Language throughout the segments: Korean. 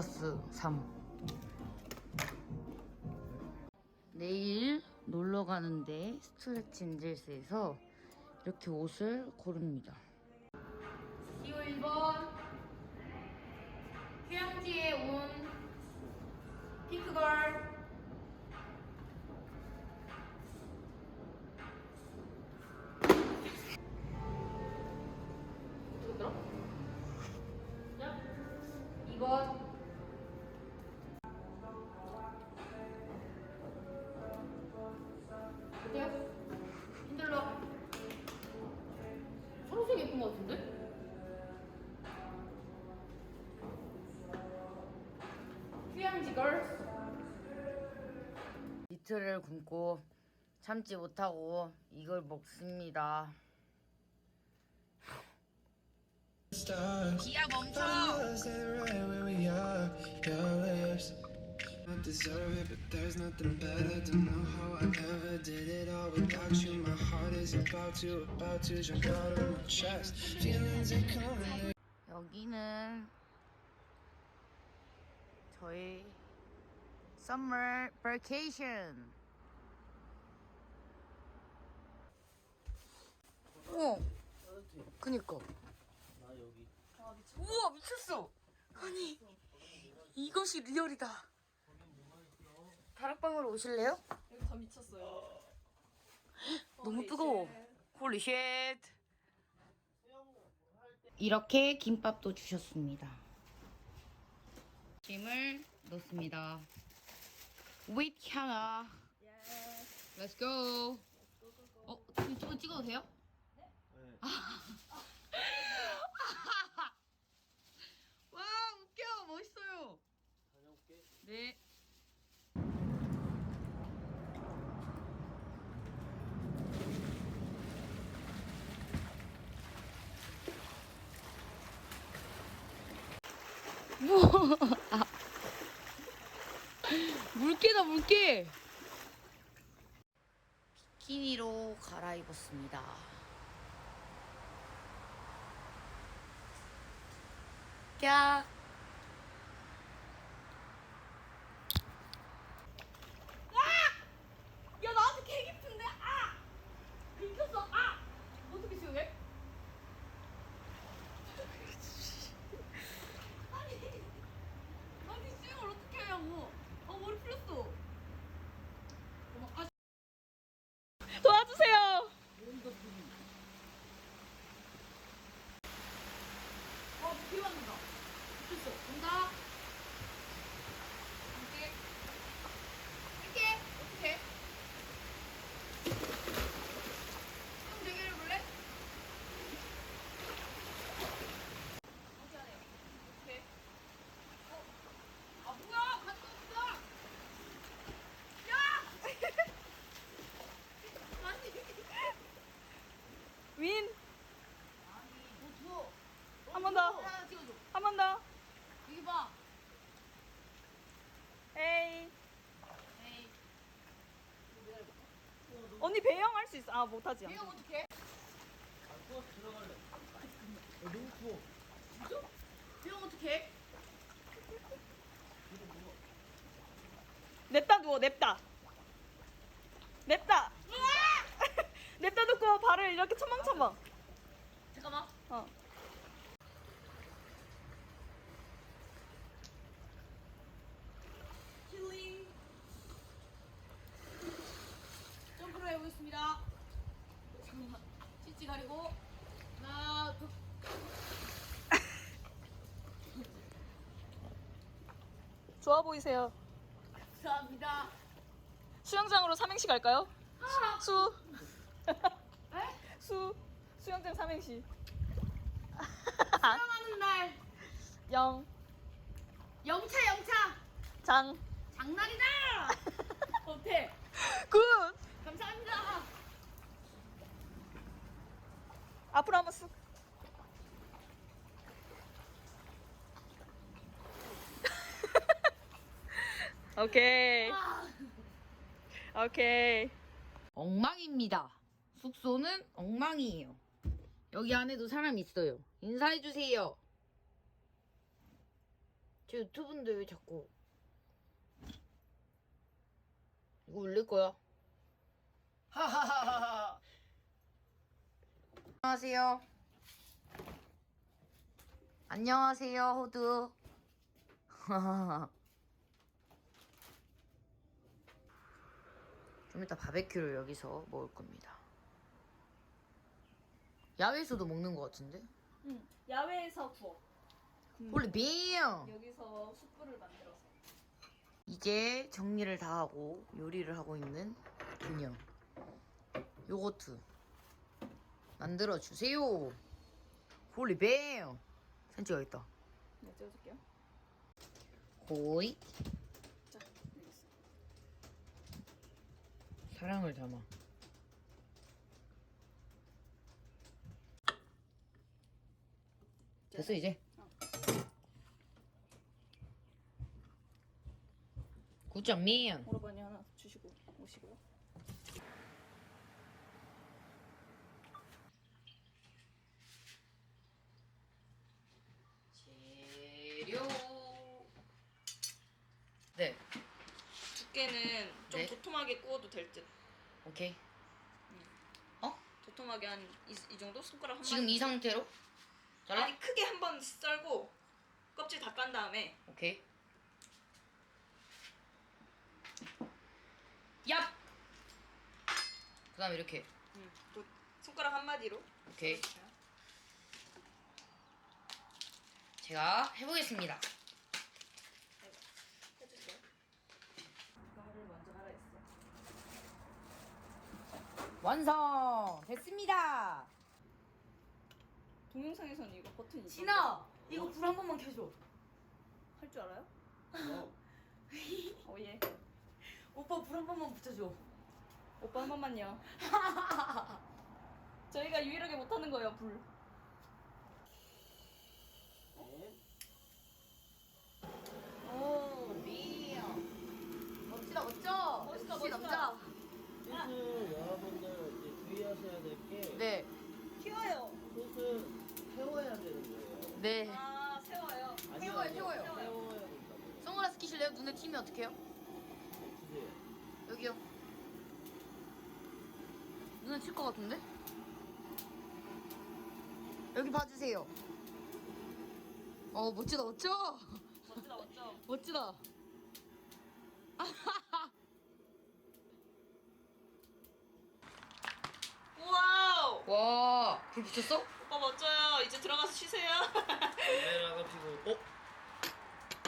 플러스 3 내일 놀러 가는데 스트레치 인젤스에서 이렇게 옷을 고릅니다. 10월 1번 휴양지에 온 핑크걸 것 같은데? 휴양지 걸스 이틀을 굶고 참지 못하고 이걸 먹습니다. 기아 멈춰 여기는 저희 summer vacation. 우와, 그니까. 우와 미쳤어. 아니 이것이 리얼이다. 다락방으로 오실래요? 여기 다 미쳤어요. 너무 뜨거워. 홀리 쉣. 이렇게 김밥도 주셨습니다. 김을 넣습니다. with 하나. Let's go. 어, 이거 찍어도 돼요? 와, 웃겨. 멋있어요. 네. 우와. 물개다 물개. 비키니로 갈아입었습니다. 깍. 야 나한테 개 깊은데 아! 긁혔어 아! 어떻게 수영해? 아니 아니 수영을 어떻게 하냐고 아 머리 풀렸어 어머 아 도와주세요 어 비 맞는다 미쳤어 간다 함께 함께 어떻게 형 대결해 볼래? 어떻게 하네요? 어떻게? 어? 아 뭐야? 가지고 없어! 야! 아니 윈! 아니 뭐 줘? 한 번 더. 하나 찍어줘 한 번 더. 여기 봐 에이. 에이 언니 배영 할 수 있어. 아, 못하지. 이거 어떻게? 진짜? 이거 어떻게? 냅다 누워, 냅다. 냅다. 냅다 놓고 발을 이렇게 처망처망. 잠깐만 어. 힐링 점프를 해보겠습니다 잠깐만 찌찌 가리고 하나 둘 좋아 보이세요. 감사합니다 수영장으로 삼행시 갈까요? 수. 에? 수. 수영장 삼행시. 사랑하는 날 영. 영차 영차 장. 장난이다 어때? 굿. 감사합니다 앞으로 한번 쑥. 오케이. 아. 오케이. 엉망입니다. 숙소는 엉망이에요. 여기 안에도 사람 있어요. 인사해 주세요. 제 유튜브인데 왜 자꾸 이거 올릴 거야? 하하하하. 안녕하세요. 안녕하세요, 호두. 좀 이따 바베큐를 여기서 먹을 겁니다. 야외에서도 먹는 것 같은데? 응. 야외에서 구워. 홀리 빔! 여기서 숯불을 만들어서. 이제 정리를 다 하고 요리를 하고 있는 그녀. 요거트 만들어 주세요. 홀리 빔! 사진 찍어야겠다. 네, 찍어줄게요. 호이 자, 여기 있어. 사랑을 담아. 됐어 이제. 굿장면. 오라버니 하나 주시고 오시고요. 오케이. 도톰하게 한 이 정도 손가락 한 지금 마디. 이 상태로 잘라? 아니 크게 한 번 썰고 껍질 다 깐 다음에 오케이. 얍. 그다음에 이렇게. 음, 또 손가락 한 마디로. 오케이. 제가 해보겠습니다. 해주세요. 이거를 먼저 하라 했어. 완성 됐습니다. 동영상에서는 이거 버튼이 진아, 이거 불 한 번만 켜줘. 할줄 알아요? 어 예. 오빠 불 한 번만 붙여줘. 오빠 한 번만요. 저희가 유일하게 못하는 거예요 불. 오, 리얼. 멋지다, 멋져. 멋있다, 멋있다. 남자. 주의하셔야 될 게 네, 키워요. 솥은 세워야 되는 거예요. 네. 아 세워요. 아니요, 세워요, 아니요. 세워요. 세워야 된다고요. 선글라스 끼실래요? 눈에 튀면 어떡해요? 주세요. 여기요. 눈에 튈 것 같은데? 여기 봐주세요. 어, 멋지다, 멋져. 멋지다 멋져. 멋지다. 와, 불 붙였어? 오빠 멋져요. 이제 들어가서 쉬세요. 카메라가 피고 어?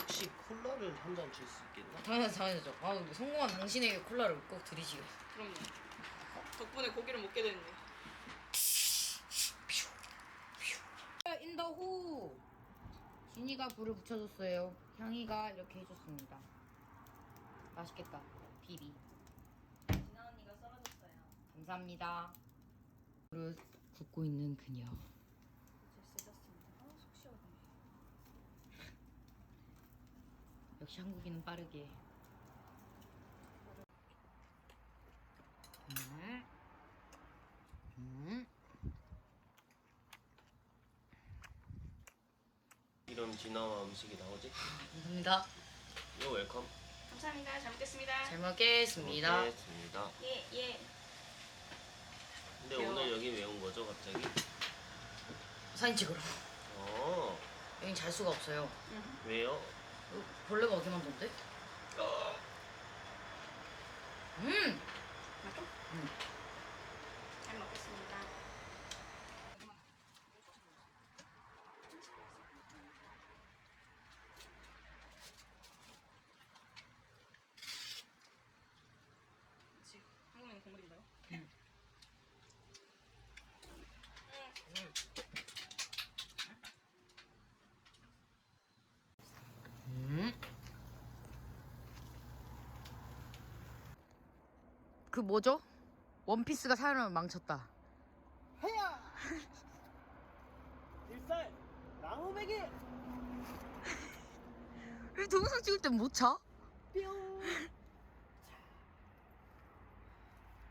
혹시 콜라를 한 잔 줄 수 있겠나? 당연하죠, 당연하죠. 아, 근데 성공한 당신에게 콜라를 꼭 드리시게. 그럼요. 덕분에 고기를 먹게 됐네. 인더후. 진이가 불을 붙여줬어요. 향이가 이렇게 해줬습니다. 맛있겠다. 비비. 진아 언니가 썰어줬어요. 감사합니다. 불을 굽고 있는 그녀. 역시 한국인은 빠르게. 음. 음. 이런 진화와 음식이 나오지? 감사합니다. 요 웰컴. 감사합니다. 잘 먹겠습니다. 잘 먹겠습니다. 먹겠습니다. 예 예. 근데 귀여워. 오늘 여기 왜 온 거죠, 갑자기? 사진 찍으러. 어, 여긴 잘 수가 없어요. 왜요? 어, 벌레가 어디 많던데? 음! 맞죠? 잘 먹겠습니다. 그치. 한국인 국물인가요? 음. 그 뭐죠? 원피스가 사람을 망쳤다. 일살 나무배기. 왜 동영상 찍을 땐 못 차?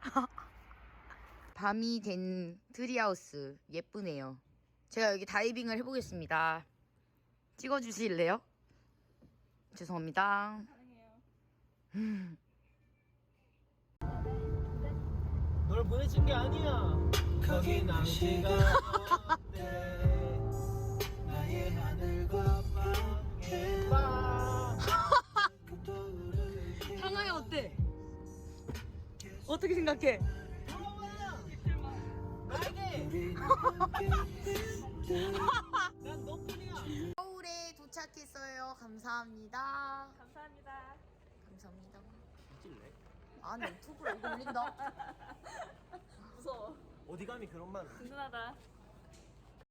밤이 된 트리하우스 예쁘네요. 제가 여기 다이빙을 해보겠습니다. 찍어주실래요? 죄송합니다. 가능해요. 널 보내준 게 아니야. 거기 날씨가 어때? 나의 하늘과 밤의 밤. 상하이 어때? 어떻게 생각해? 나에게. 난 너뿐이야. 서울에 도착했어요. 감사합니다. 감사합니다. 감사합니다. 찔래? 아니 유튜브로 이거 올린다. 무서워. 어디 감히 그런 말? 든든하다.